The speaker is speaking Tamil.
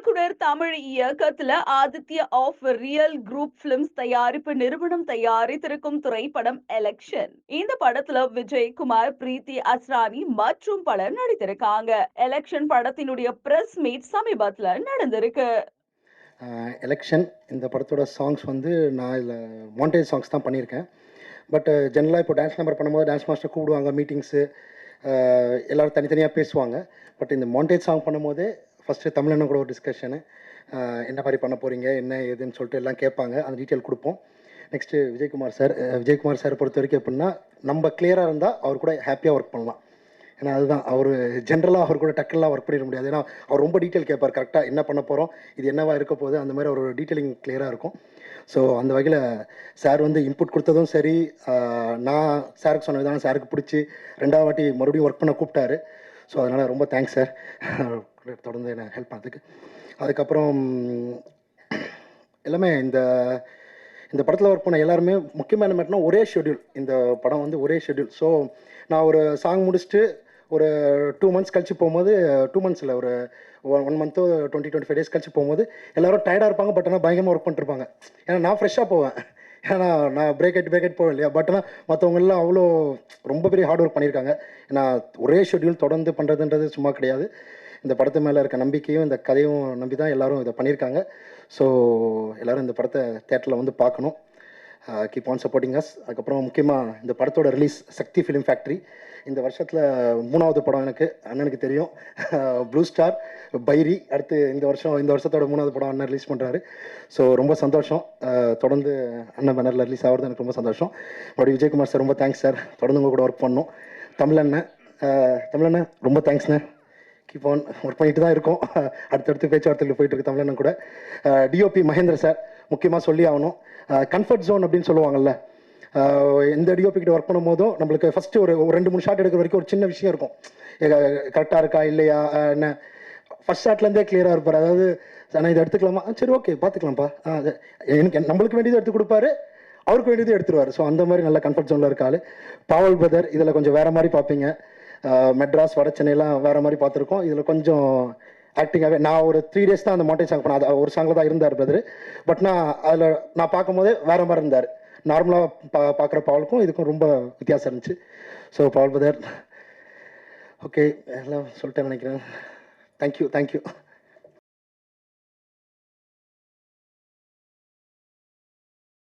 இயக்குனர் தமிழ் இயக்கத்துல Aditya of reel group films தயாரிப்பு நிறுவனம் தயாரித்திருக்கும் திரைப்படம் எலெக்ஷன் இந்த படத்துல விஜயகுமார் பிரீத்தி அஸ்ரானி மற்றும் பலர் நடித்திருக்காங்க. எலெக்ஷன் படத்தினுடைய பிரஸ் மீட் சமீபத்துல நடந்திருக்கு. எலெக்ஷன் இந்த படத்தோட சாங்ஸ் வந்து நான் இதில் மாண்டேஜ் சாங்ஸ் தான் பண்ணியிருக்கேன். பட் ஜென்ரலாக இப்போ டான்ஸ் நம்பர் பண்ணும்போது டான்ஸ் மாஸ்டர் கூப்பிடுவாங்க மீட்டிங்ஸு எல்லோரும் தனித்தனியாக பேசுவாங்க. பட் இந்த மாண்டேஜ் சாங் பண்ணும்போதே ஃபஸ்ட்டு தமிழண்ணன் கூட ஒரு டிஸ்கஷனு என்ன மாதிரி பண்ண போகிறீங்க என்ன ஏதுன்னு சொல்லிட்டு எல்லாம் கேட்பாங்க. அந்த டீட்டெயில் கொடுப்போம். Next Vijayakumar sir Vijayakumar sir பொறுத்த வரைக்கும் எப்படின்னா நம்ம கிளியராக இருந்தால் அவர் கூட ஹாப்பியாக ஒர்க் பண்ணலாம். ஏன்னா அதுதான். அவர் ஜென்ரலாக அவர் கூட டக்குலாம் ஒர்க் பண்ணிட முடியாது. ஏன்னா அவர் ரொம்ப டீட்டெயில் கேட்பார். கரெக்டாக என்ன பண்ண போகிறோம் இது என்னவா இருக்க போகுது அந்த மாதிரி ஒரு டீட்டெயிலிங் கிளியராக இருக்கும். ஸோ அந்த வகையில் சார் வந்து இன்புட் கொடுத்ததும் சரி. நான் சாருக்கு சொன்ன விதானம் சாருக்கு பிடிச்சி ரெண்டாவது வாட்டி மறுபடியும் ஒர்க் பண்ண கூப்பிட்டாரு. ஸோ அதனால் ரொம்ப தேங்க்ஸ் சார் தொடர்ந்து என்ன ஹெல்ப் பண்ணதுக்கு. அதுக்கப்புறம் எல்லாமே இந்த இந்த படத்தில் ஒர்க் பண்ண எல்லாருமே முக்கியமான மட்டும்னா ஒரே ஷெட்யூல் இந்த படம் வந்து ஒரே ஷெட்யூல் ஸோ நான் ஒரு சாங் முடிச்சுட்டு ஒரு டூ மந்த்ஸ் கழிச்சு போகும்போது டூ மந்த்ஸில் ஒரு ஒன் மந்த்தோ டுவெண்ட்டி டுவெண்ட்டி ஃபைவ் டேஸ் கழிச்சு போகும்போது எல்லாரும் டயர்டாக இருப்பாங்க பட் ஆனால் பயங்கரமாக ஒர்க் பண்ணிருப்பாங்க ஏன்னா நான் ஃப்ரெஷ்ஷாக போவேன். ஏன்னா நான் பிரேக் அட் பிரேக் அட் போவேன் இல்லையா? பட் ஆனால் மற்றவங்கெல்லாம் அவ்வளோ ரொம்ப பெரிய ஹார்ட் ஒர்க் பண்ணியிருக்காங்க. ஏன்னா ஒரே ஷெட்யூல் தொடர்ந்து பண்ணுறதுன்றது சும்மா கிடையாது. இந்த படத்து மேலே இருக்க நம்பிக்கையும் இந்த கதையும் நம்பி தான் எல்லோரும் இதை பண்ணியிருக்காங்க. ஸோ எல்லாரும் இந்த படத்தை தேட்டரில் வந்து பார்க்கணும். கீப் ஆன் சப்போர்ட்டிங் அஸ் அதுக்கப்புறம் முக்கியமாக இந்த படத்தோட ரிலீஸ் சக்தி ஃபிலிம் ஃபேக்ட்ரி இந்த வருஷத்தில் மூணாவது படம் எனக்கு அண்ணனுக்கு தெரியும். Blue star Bairi. அடுத்து இந்த வருஷம் இந்த வருஷத்தோட மூணாவது படம் அண்ணன் ரிலீஸ் பண்ணுறாரு ஸோ ரொம்ப சந்தோஷம். தொடர்ந்து அண்ணன் பேனரில் ரிலீஸ் ஆகிறது எனக்கு ரொம்ப சந்தோஷம். மறுபடியும் விஜயகுமார் சார் ரொம்ப தேங்க்ஸ் சார் தொடர்ந்து உங்கள் கூட ஒர்க் பண்ணோம் தமிழண்ணன் அஹ் தமிழண்ணன் ரொம்ப தேங்க்ஸ்ண்ணே கீப் ஆன் ஒர்க் பண்ணிட்டு தான் இருக்கோம். அடுத்தடுத்து பேச்சுவார்த்தையில் போயிட்டு இருக்கு தமிழன் கூட. டிஓபி மகேந்திர சார் முக்கியமாக சொல்லி ஆகணும். கம்ஃபர்ட் ஜோன் அப்படின்னு சொல்லுவாங்கல்ல. எந்த டிஓபி கிட்ட ஒர்க் பண்ணும் போதும் நம்மளுக்கு ஃபர்ஸ்ட் ஒரு ஒரு ரெண்டு மூணு ஷாட் எடுக்கிற வரைக்கும் ஒரு சின்ன விஷயம் இருக்கும். கரெக்டாக இருக்கா இல்லையா என்ன? ஃபர்ஸ்ட் ஷாட்லேருந்தே கிளியராக இருப்பார். அதாவது நான் இதை எடுத்துக்கலாமா? சரி ஓகே பார்த்துக்கலாம்ப்பா எனக்கு நம்மளுக்கு வேண்டியது எடுத்து கொடுப்பாரு. அவருக்கு வேண்டியது எடுத்துருவார். ஸோ அந்த மாதிரி நல்ல கம்ஃபர்ட் ஜோனில் இருக்காரு பாவல் பிரதர் இதில் கொஞ்சம் வேற மாதிரி பார்ப்பீங்க. மெட்ராஸ் வட சென்னையெல்லாம் வேற மாதிரி பார்த்துருக்கோம். இதில் கொஞ்சம் ஆக்டிங்காகவே நான் ஒரு த்ரீ டேஸ் தான் அந்த மோட்டை சாங் பண்ணேன் அது ஒரு சாங்கில் தான் இருந்தார் பிரதர் பட் நான் அதில் நான் பார்க்கும்போதே வேற மாதிரி இருந்தார். நார்மலாக பா பார்க்குற பாவலுக்கும் இதுக்கும் ரொம்ப வித்தியாசம் இருந்துச்சு. ஸோ பாவல் பிரதர் ஓகே எல்லாம் சொல்லிட்டேன் நினைக்கிறேன். Thank you thank you